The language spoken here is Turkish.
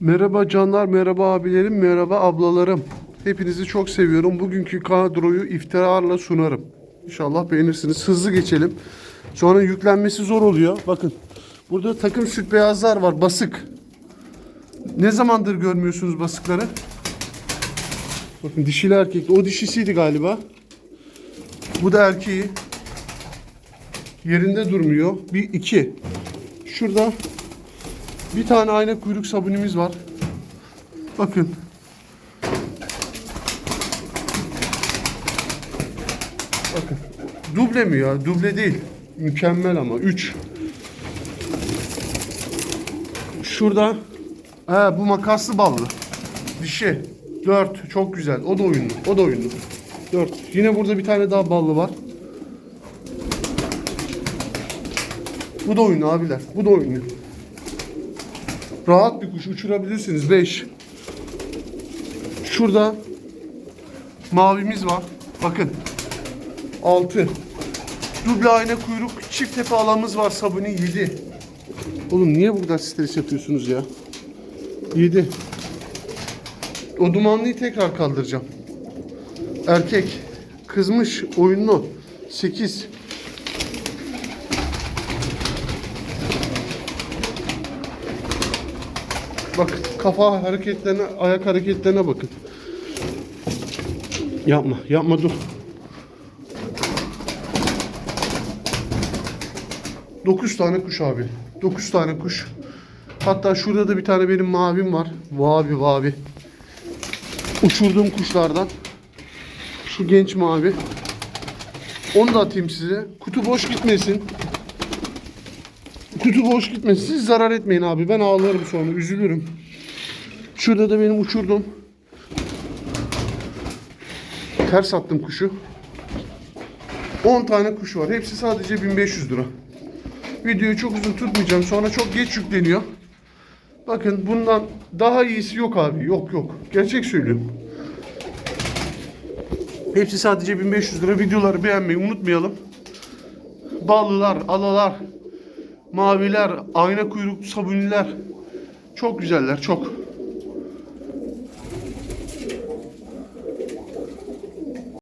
Merhaba canlar, merhaba abilerim, merhaba ablalarım. Hepinizi çok seviyorum. Bugünkü kadroyu iftiharla sunarım. İnşallah beğenirsiniz. Hızlı geçelim. Sonra yüklenmesi zor oluyor. Bakın burada takım süt beyazlar var, basık. Ne zamandır görmüyorsunuz basıkları? Bakın dişili erkekli. O dişisiydi galiba. Bu da erkeği. Yerinde durmuyor. Bir, iki. Şurada bir tane ayna kuyruk sabunimiz var. Bakın. Bakın. Duble mi ya? Duble değil. Mükemmel ama. 3. Şurada. He bu makaslı ballı. Dişi. 4. Çok güzel. O da oyunlu. O da oyunlu. 4. Yine burada bir tane daha ballı var. Bu da oyunlu abiler. Bu da oyunlu. Rahat bir kuş uçurabilirsiniz. 5. Şurada mavimiz var. Bakın. 6. Duble ayna kuyruk çift tepe alamız var sabuni 7. Oğlum niye bu kadar stres yapıyorsunuz ya? 7. O dumanlıyı tekrar kaldıracağım. Erkek. Kızmış oyunlu. 8. Bak kafa hareketlerine, ayak hareketlerine bakın. Yapma, yapma dur. 9 tane kuş abi. 9 tane kuş. Hatta şurada da bir tane benim mavim var. Vavi vavi. Uçurduğum kuşlardan. Şu genç mavi. Onu da atayım size. Kutu boş gitmesin. Kutu boş gitmesin. Siz zarar etmeyin abi. Ben ağlarım sonra. Üzülürüm. Şurada da benim uçurdum. Ters attım kuşu. 10 tane kuş var. Hepsi sadece 1500 lira. Videoyu çok uzun tutmayacağım. Sonra çok geç yükleniyor. Bakın bundan daha iyisi yok abi. Yok yok. Gerçek söylüyorum. Hepsi sadece 1500 lira. Videoları beğenmeyi unutmayalım. Ballılar, alalar, maviler, ayna kuyruk sabuniler. Çok güzeller, çok.